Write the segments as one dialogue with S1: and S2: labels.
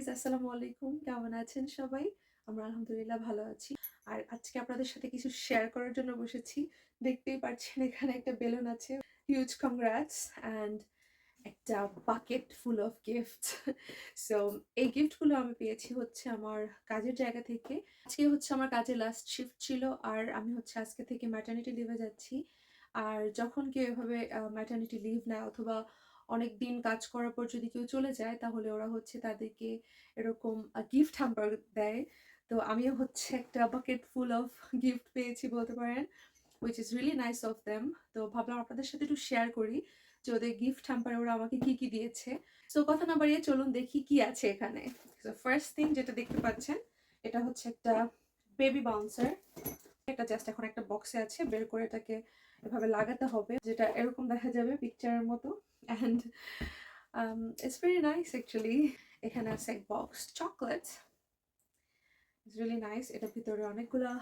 S1: Guys আসসালামু আলাইকুম। কেমন আছেন সবাই? আমরা আলহামদুলিল্লাহ ভালো আছি। আর আজকে আপনাদের সাথে কিছু শেয়ার করার জন্য বসেছি। দেখতেই পাচ্ছেন এখানে একটা বেলুন আছে। হিউজ কংগ্রাটস অ্যান্ড একটা bucket full of gift so এই গিফটগুলো আমি পেয়েছি হচ্ছে আমার কাজের জায়গা থেকে। আজকে হচ্ছে আমার কাজে লাস্ট শিফট ছিল আর আমি হচ্ছে আজকে থেকে ম্যাটার্নিটি লিভে যাচ্ছি। আর যখন কেউ এভাবে ম্যাটার্নিটি লিভ নেয় অথবা অনেক দিন কাজ করার পর যদি কেউ চলে যায়, তাহলে ওরা হচ্ছে তাদেরকে এরকম গিফট হ্যাম্পার দেয়। তো আমিও হচ্ছে একটা বাকেট ফুল অফ গিফট পেয়েছি বলতে পারেন which is really nice of them তো ভাবলাম আপনাদের সাথে একটু শেয়ার করি যে ওদের গিফট হ্যাম্পারে ওরা আমাকে কি কি দিয়েছে। সো কথা না বাড়িয়ে চলুন দেখি কি আছে এখানে। ফার্স্ট থিং যেটা দেখতে পাচ্ছেন, এটা হচ্ছে একটা বেবি বাউন্সার এটা জাস্ট এখন একটা বক্সে আছে, বের করে এটাকে এভাবে লাগাতে হবে, যেটা এরকম দেখা যাবে পিকচারের মতো। And it's very nice actually এখানে আছে এক box chocolate it's really nice এটার ভিতরে অনেকগুলা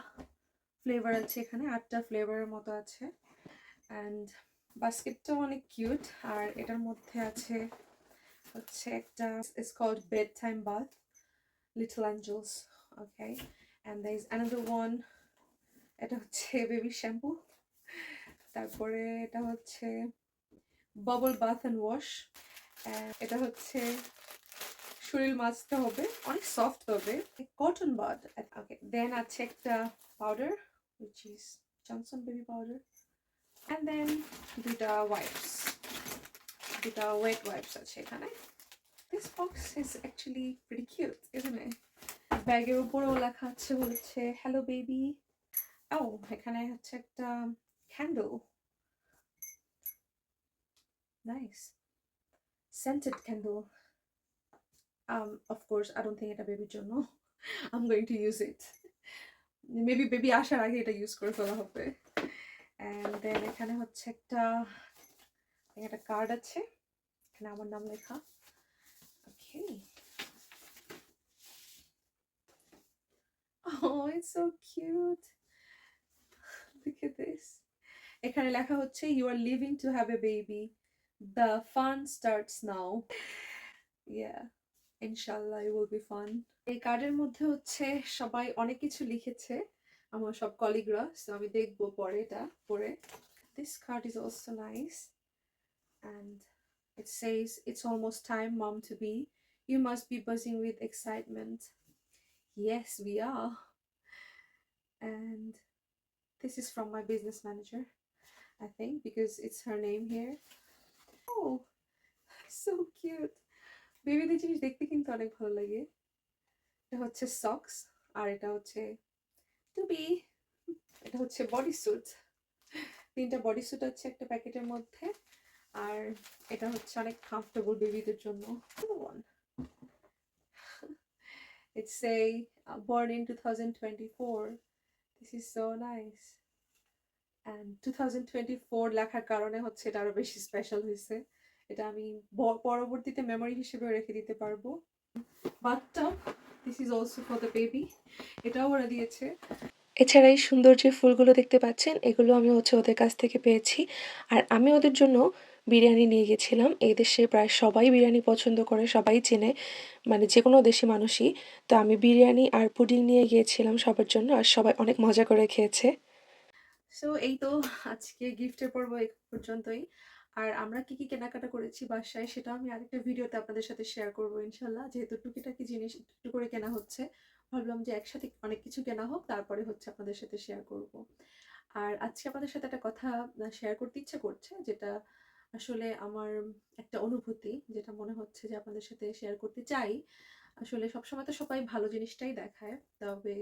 S1: ফ্লেভার আছে এখানে আটটা ফ্লেভারের মতো আছে. অ্যান্ড বাস্কেটটাও অনেক কিউট আর এটার মধ্যে আছে হচ্ছে একটা it's called bed time bath little angels okay and there is another one এটা হচ্ছে বেবি শ্যাম্পু তারপরে এটা হচ্ছে বাবল বাথ অ্যান্ড ওয়াশ এটা হচ্ছে শরীর মাজতে হবে, অনেক সফট হবে। কটন বাদ ওকে দেন আছে একটা powder which is Johnson baby powder and then দুটা ওয়াইপস দুটা ওয়েট ওয়াইপস আছে এখানে। This box is actually very cute এখানে ব্যাগের উপরেও লেখা আছে হচ্ছে হ্যালো বেবি ও এখানে হচ্ছে একটা candle Nice scented candle. Um, of course, I don't think এটা বেবির জন্য I'm going to use it. Maybe baby আসার আগে এটা ইউজ করে ফেলা হবে অ্যান্ড দেন এখানে হচ্ছে একটা একটা কার্ড আছে এখানে আমার নাম লেখা ওকে Oh, it's so cute. Look at this. এখানে লেখা হচ্ছে you are living to have a baby. The fun starts now. Yeah, inshallah it will be fun. এই কার্ডের মধ্যে হচ্ছে সবাই অনেক কিছু লিখেছে আমার সব কলিগরা সো আমি দেখবো পরে এটা পরে This card is also nice and it says it's almost time mom to be. You must be buzzing with excitement. Yes, we are. And this is from my business manager, I think, because it's her name here. So cute. বেবিদের জিনিস দেখতে কিন্তু অনেক ভালো লাগে এটা হচ্ছে socks আর এটা হচ্ছে টুবি এটা হচ্ছে বডি স্যুট তিনটা বডি স্যুট আছে একটা প্যাকেটের মধ্যে আর এটা হচ্ছে অনেক কমফোর্টেবল বেবিদের জন্য It's a uh, born in 2024. This is so nice. And 2024 লেখার কারণে হচ্ছে এটা আরও বেশি স্পেশাল হয়েছে। এটা আমি পরবর্তীতে মেমরি হিসেবে রেখে দিতে পারব। বাটটা this is also for the baby এটাও ওরা দিয়েছে।
S2: এছাড়া এই সুন্দর যে ফুলগুলো দেখতে পাচ্ছেন, এগুলো আমি হচ্ছে ওদের কাছ থেকে পেয়েছি। আর আমি ওদের জন্য বিরিয়ানি নিয়ে গেছিলাম। এই দেশে প্রায় সবাই বিরিয়ানি পছন্দ করে, সবাই চেনে। মানে যে কোনো দেশি মানুষই। তো আমি বিরিয়ানি আর পুডিং নিয়ে গিয়েছিলাম সবার জন্য, আর সবাই অনেক মজা করে খেয়েছে।
S1: সো এই তো আজকে গিফটের পর্ব এই পর্যন্তই। আর আমরা কি কি কেনাকাটা করেছি বাসায় সেটা আমি আরেকটা ভিডিওতে আপনাদের সাথে শেয়ার করব ইনশাল্লাহ। যেহেতু টুকিটাকি জিনিস একটু করে কেনা হচ্ছে, ভাবলাম যে একসাথে অনেক কিছু কেনা হোক, তারপরে হচ্ছে আপনাদের সাথে শেয়ার করব। আর আজকে আপনাদের সাথে একটা কথা শেয়ার করতে ইচ্ছে করছে, যেটা আসলে আমার একটা অনুভূতি, যেটা মনে হচ্ছে যে আপনাদের সাথে শেয়ার করতে চাই। আসলে সবসময় তো সবাই ভালো জিনিসটাই দেখায়, তবে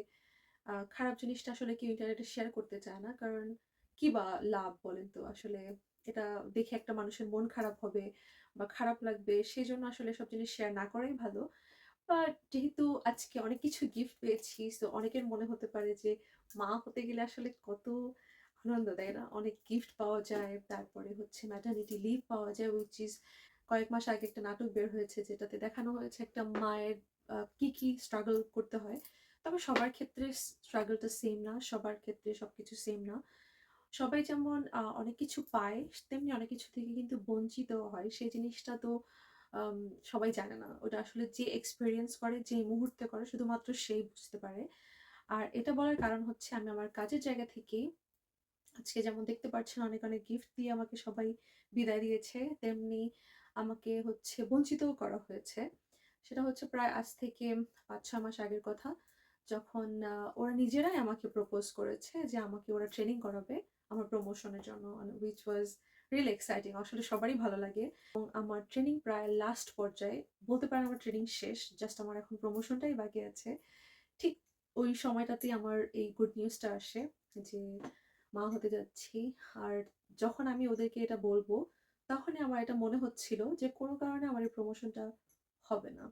S1: খারাপ জিনিসটা আসলে কেউ ইন্টারনেটে শেয়ার করতে চায় না। কারণ কি বা লাভ বলেন তো? আসলে এটা দেখে একটা মানুষের মন খারাপ হবে বা খারাপ লাগবে সেই জন্য আসলে সব জিনিস শেয়ার না করাই ভালো। বাট যেহেতু আজকে অনেক কিছু গিফট পেয়েছি তো অনেকের মনে হতে পারে যে মা হতে গেলে আসলে কত আনন্দ দেয় না? অনেক গিফট পাওয়া যায়, তারপরে হচ্ছে ম্যাটার্নিটি লিভ পাওয়া যায় উইচ ইজ কয়েক মাস আগে একটা নাটক বের হয়েছে, যেটাতে দেখানো হয়েছে একটা মায়ের কি কি স্ট্রাগল করতে হয়। তবে সবার ক্ষেত্রে স্ট্রাগলটা সেম না সবার ক্ষেত্রে সবকিছু সেম না সবাই যেমন অনেক কিছু পায় তেমনি অনেক কিছু থেকে কিন্তু বঞ্চিত হয় সেই জিনিসটা তো সবাই জানে না। ওটা আসলে যে এক্সপিরিয়েন্স করে, যে মুহূর্তে করে শুধুমাত্র সেই বুঝতে পারে। আর এটা বলার কারণ হচ্ছে আমি আমার কাজের জায়গা থেকেই আজকে যেমন দেখতে পাচ্ছেন অনেক, অনেক গিফট দিয়ে আমাকে সবাই বিদায় দিয়েছে। তেমনি আমাকে হচ্ছে বঞ্চিতও করা হয়েছে। সেটা হচ্ছে প্রায় আজ থেকে ৫-৬ মাস আগের কথা। যখন ওরা নিজেরাই আমাকে প্রপোজ করেছে যে আমাকে ওরা ট্রেনিং করাবে আমার প্রমোশনের জন্য। উইচ ওয়াজ রিয়েল এক্সাইটিং আসলে সবারই ভালো লাগে। এবং আমার ট্রেনিং প্রায় লাস্ট পর্যায়ে। বলতে পারেন আমার ট্রেনিং শেষ। জাস্ট আমার এখন প্রমোশনটাই বাকি আছে। ঠিক ওই সময়টাতেই আমার এই গুড নিউজটা আসে যে, মা, হতে যাচ্ছি। আর যখন আমি ওদেরকে এটা বলব, তখনই আমার এটা মনে হচ্ছিল যে কোনো কারণে আমার এই প্রমোশনটা হবে না।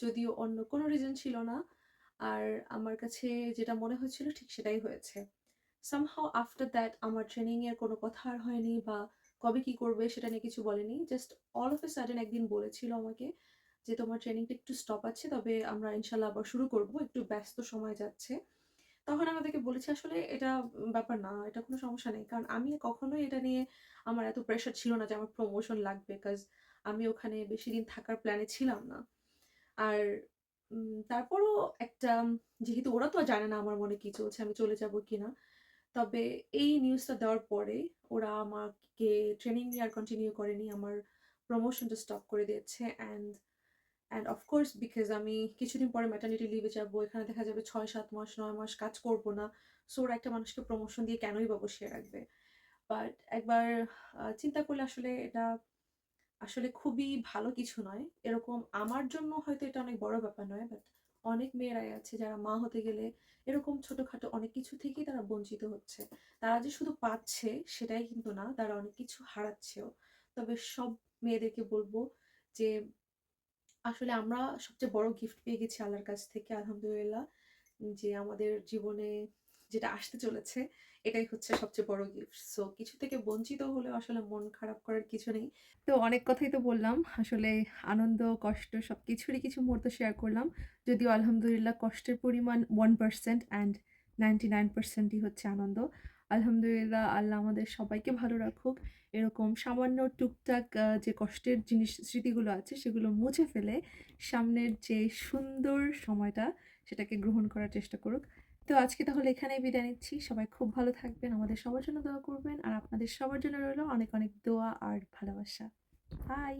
S1: যদিও অন্য কোনো রিজন ছিল না। আর আমার কাছে যেটা মনে হয়েছিল ঠিক সেটাই হয়েছে। somehow আফটার দ্যাট আমার ট্রেনিংয়ের কোনো কথা আর হয়নি বা কবে কি করবে সেটা নিয়ে কিছু বলেনি। Just all of a sudden একদিন বলেছিল আমাকে যে, "তোমার ট্রেনিংটা একটু স্টপ আছে। তবে আমরা ইনশাআল্লাহ আবার শুরু করব। একটু ব্যস্ত সময় যাচ্ছে।" তখন আমি ওদেরকে বলেছি, "আসলে এটা ব্যাপার না। এটা কোনো সমস্যা নেই।" কারণ আমি কখনোই এটা নিয়ে আমার এত প্রেশার ছিল না যে আমার প্রমোশন লাগবে। কজ আমি ওখানে বেশিদিন থাকার প্ল্যানে ছিলাম না। আর তারপরও একটা যেহেতু ওরা তো আর জানে না আমার মনে কি চলছে, আমি চলে যাব কিনা। তবে এই নিউজটা দেওয়ার পরে ওরা আমাকে ট্রেনিং আর কন্টিনিউ করেনি। আমার প্রমোশনটা স্টপ করে দিয়েছে। And and of course because আমি কিছুদিন পরে ম্যাটারনিটি লিভে যাব। এখানে দেখা যাবে ৬-৭ মাস, নয় মাস কাজ করব না। সো ওরা একটা মানুষকে প্রমোশন দিয়ে কেনই বা বসিয়ে রাখবে? বাট একবার চিন্তা করলে আসলে এটা আসলে খুবই ভালো কিছু নয়। এরকম আমার জন্য হয়তো এটা অনেক বড় ব্যাপার নয়। বাট অনেক মেয়েরাই আছে যারা মা হতে গেলে এরকম ছোটখাটো অনেক কিছু থেকেই তারা বঞ্চিত হচ্ছে। তারা যে শুধু পাচ্ছে সেটাই কিন্তু না, তারা অনেক কিছু হারাচ্ছেও। তবে সব মেয়েদেরকে বলব যে আসলে আমরা সবচেয়ে বড় গিফট পেয়ে গেছি আল্লাহর কাছ থেকে আলহামদুলিল্লাহ। যে আমাদের জীবনে যেটা আসতে চলেছে এটাই হচ্ছে সবচেয়ে বড় গিফট। সো কিছু থেকে বঞ্চিত হলে আসলে মন খারাপ করার কিছু নেই। তো অনেক কথাই তো বললাম। আসলে আনন্দ, কষ্ট সব কিছুরই কিছু মুহূর্ত শেয়ার করলাম। যদিও আলহামদুলিল্লাহ কষ্টের পরিমাণ 1% অ্যান্ড 99% ই হচ্ছে আনন্দ। আলহামদুলিল্লাহ আল্লাহ আমাদের সবাইকে ভালো রাখুক। এরকম সামান্য টুকটাক যে কষ্টের জিনিস স্মৃতিগুলো আছে সেগুলো মুছে ফেলে সামনের যে সুন্দর সময়টা সেটাকে গ্রহণ করার চেষ্টা করুক। তো আজকে তাহলে এখানেই বিদায় নিচ্ছি। সবাই খুব ভালো থাকবেন। আমাদের সবার জন্য দোয়া করবেন। আর আপনাদের সবার জন্য রইল অনেক, অনেক দোয়া আর ভালোবাসা। বাই।